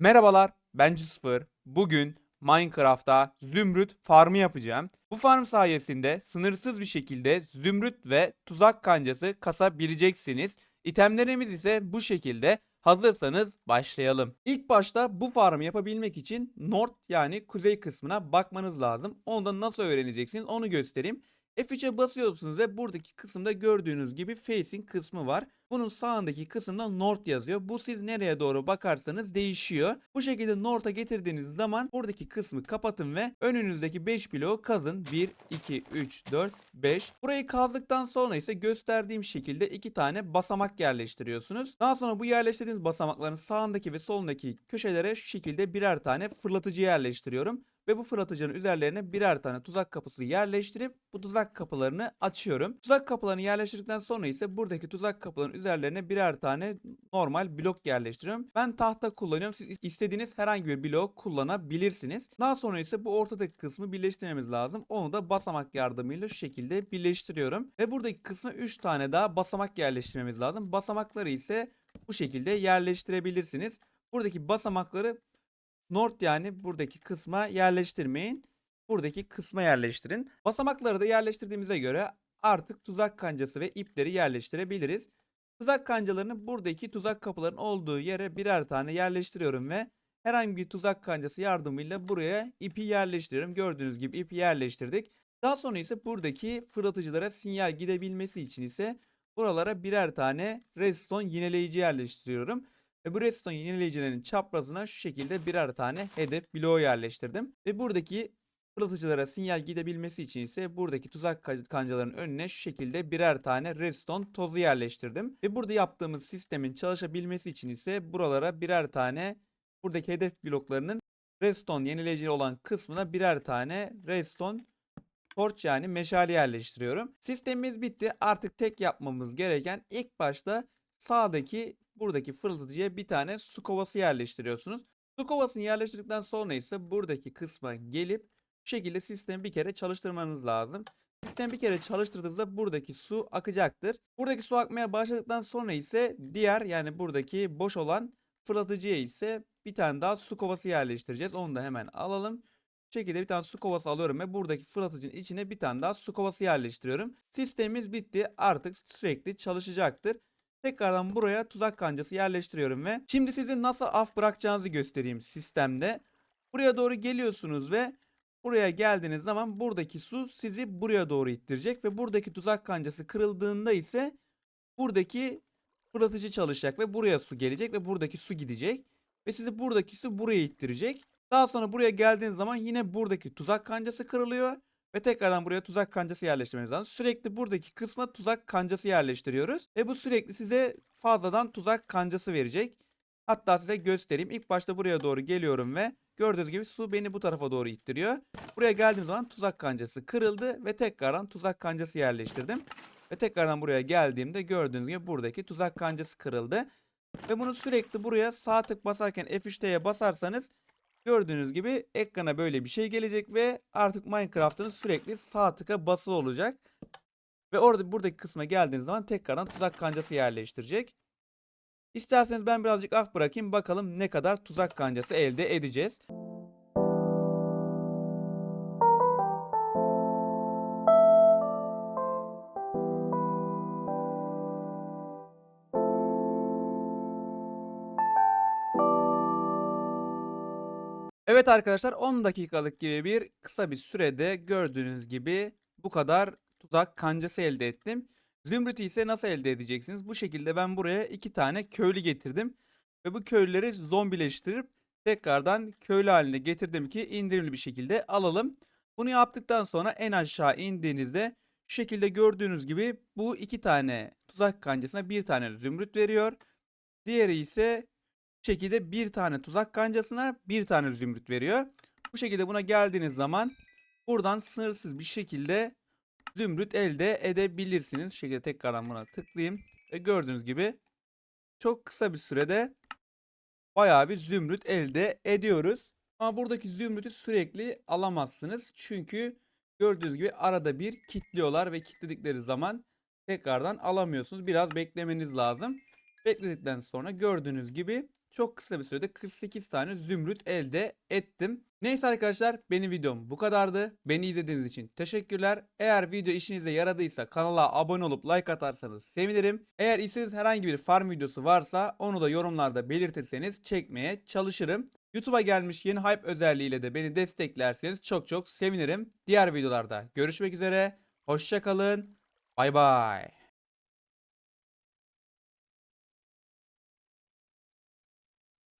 Merhabalar, ben Cüsfır. Bugün Minecraft'ta zümrüt farmı yapacağım. Bu farm sayesinde sınırsız bir şekilde zümrüt ve tuzak kancası kasabileceksiniz. İtemlerimiz ise bu şekilde. Hazırsanız başlayalım. İlk başta bu farmı yapabilmek için North yani kuzey kısmına bakmanız lazım. Onu da nasıl öğreneceksiniz onu göstereyim. F3'e basıyorsunuz ve buradaki kısımda gördüğünüz gibi facing kısmı var. Bunun sağındaki kısımda north yazıyor. Bu siz nereye doğru bakarsanız değişiyor. Bu şekilde north'a getirdiğiniz zaman buradaki kısmı kapatın ve önünüzdeki 5 bloğu kazın. 1, 2, 3, 4, 5. Burayı kazdıktan sonra ise gösterdiğim şekilde iki tane basamak yerleştiriyorsunuz. Daha sonra bu yerleştirdiğiniz basamakların sağındaki ve solundaki köşelere şu şekilde birer tane fırlatıcı yerleştiriyorum ve bu fırlatıcının üzerlerine birer tane tuzak kapısı yerleştirip bu tuzak kapılarını açıyorum. Tuzak kapılarını yerleştirdikten sonra ise buradaki tuzak kapılarının üzerlerine birer tane normal blok yerleştiriyorum. Ben tahta kullanıyorum. Siz istediğiniz herhangi bir blok kullanabilirsiniz. Daha sonra ise bu ortadaki kısmı birleştirmemiz lazım. Onu da basamak yardımıyla şu şekilde birleştiriyorum. Ve buradaki kısma 3 tane daha basamak yerleştirmemiz lazım. Basamakları ise bu şekilde yerleştirebilirsiniz. Buradaki basamakları North yani buradaki kısma yerleştirmeyin. Buradaki kısma yerleştirin. Basamakları da yerleştirdiğimize göre artık tuzak kancası ve ipleri yerleştirebiliriz. Tuzak kancalarını buradaki tuzak kapıların olduğu yere birer tane yerleştiriyorum ve herhangi bir tuzak kancası yardımıyla buraya ipi yerleştiriyorum. Gördüğünüz gibi ipi yerleştirdik. Daha sonra ise buradaki fırlatıcılara sinyal gidebilmesi için ise buralara birer tane redstone yineleyici yerleştiriyorum. Ve bu redstone yenileyicilerin çaprazına şu şekilde birer tane hedef bloğu yerleştirdim. Ve buradaki fırlatıcılara sinyal gidebilmesi için ise buradaki tuzak ka- kancaların önüne şu şekilde birer tane redstone tozu yerleştirdim. Ve burada yaptığımız sistemin çalışabilmesi için ise buralara birer tane buradaki hedef bloklarının redstone yenileyici olan kısmına birer tane redstone torch yani meşale yerleştiriyorum. Sistemimiz bitti. Artık tek yapmamız gereken ilk başta sağdaki buradaki fırlatıcıya bir tane su kovası yerleştiriyorsunuz. Su kovasını yerleştirdikten sonra ise buradaki kısma gelip bu şekilde sistemi bir kere çalıştırmanız lazım. Sistemi bir kere çalıştırdığınızda buradaki su akacaktır. Buradaki su akmaya başladıktan sonra ise diğer yani buradaki boş olan fırlatıcıya ise bir tane daha su kovası yerleştireceğiz. Onu da hemen alalım. Bu şekilde bir tane su kovası alıyorum ve buradaki fırlatıcının içine bir tane daha su kovası yerleştiriyorum. Sistemimiz bitti. Artık sürekli çalışacaktır. Tekrardan buraya tuzak kancası yerleştiriyorum ve şimdi size nasıl af bırakacağınızı göstereyim sistemde. Buraya doğru geliyorsunuz ve buraya geldiğiniz zaman buradaki su sizi buraya doğru ittirecek ve buradaki tuzak kancası kırıldığında ise buradaki fırlatıcı çalışacak ve buraya su gelecek ve buradaki su gidecek ve sizi buradaki su buraya ittirecek. Daha sonra buraya geldiğiniz zaman yine buradaki tuzak kancası kırılıyor ve tekrardan buraya tuzak kancası yerleştirmeniz lazım. Sürekli buradaki kısma tuzak kancası yerleştiriyoruz. Ve bu sürekli size fazladan tuzak kancası verecek. Hatta size göstereyim. İlk başta buraya doğru geliyorum ve gördüğünüz gibi su beni bu tarafa doğru ittiriyor. Buraya geldiğim zaman tuzak kancası kırıldı ve tekrardan tuzak kancası yerleştirdim. Ve tekrardan buraya geldiğimde gördüğünüz gibi buradaki tuzak kancası kırıldı. Ve bunu sürekli buraya sağ tık basarken F3'teye basarsanız Gördüğünüz gibi ekrana böyle bir şey gelecek ve artık Minecraft'ınız sürekli sağ tıka basılı olacak. Ve orada buradaki kısma geldiğiniz zaman tekrardan tuzak kancası yerleştirecek. İsterseniz ben birazcık af bırakayım bakalım ne kadar tuzak kancası elde edeceğiz. Evet arkadaşlar 10 dakikalık gibi bir kısa bir sürede gördüğünüz gibi bu kadar tuzak kancası elde ettim. Zümrüt'ü ise nasıl elde edeceksiniz? Bu şekilde ben buraya iki tane köylü getirdim. Ve bu köylüleri zombileştirip tekrardan köylü haline getirdim ki indirimli bir şekilde alalım. Bunu yaptıktan sonra en aşağı indiğinizde şu şekilde gördüğünüz gibi bu iki tane tuzak kancasına bir tane zümrüt veriyor. Diğeri ise şekilde bir tane tuzak kancasına bir tane zümrüt veriyor. Bu şekilde buna geldiğiniz zaman buradan sınırsız bir şekilde zümrüt elde edebilirsiniz. Şu şekilde tekrardan buna tıklayayım. Ve gördüğünüz gibi çok kısa bir sürede bayağı bir zümrüt elde ediyoruz. Ama buradaki zümrütü sürekli alamazsınız. Çünkü gördüğünüz gibi arada bir kilitliyorlar ve kilitledikleri zaman tekrardan alamıyorsunuz. Biraz beklemeniz lazım. Bekledikten sonra gördüğünüz gibi çok kısa bir sürede 48 tane zümrüt elde ettim. Neyse arkadaşlar benim videom bu kadardı. Beni izlediğiniz için teşekkürler. Eğer video işinize yaradıysa kanala abone olup like atarsanız sevinirim. Eğer istediğiniz herhangi bir farm videosu varsa onu da yorumlarda belirtirseniz çekmeye çalışırım. YouTube'a gelmiş yeni hype özelliğiyle de beni desteklerseniz çok çok sevinirim. Diğer videolarda görüşmek üzere. Hoşçakalın. Bay bay.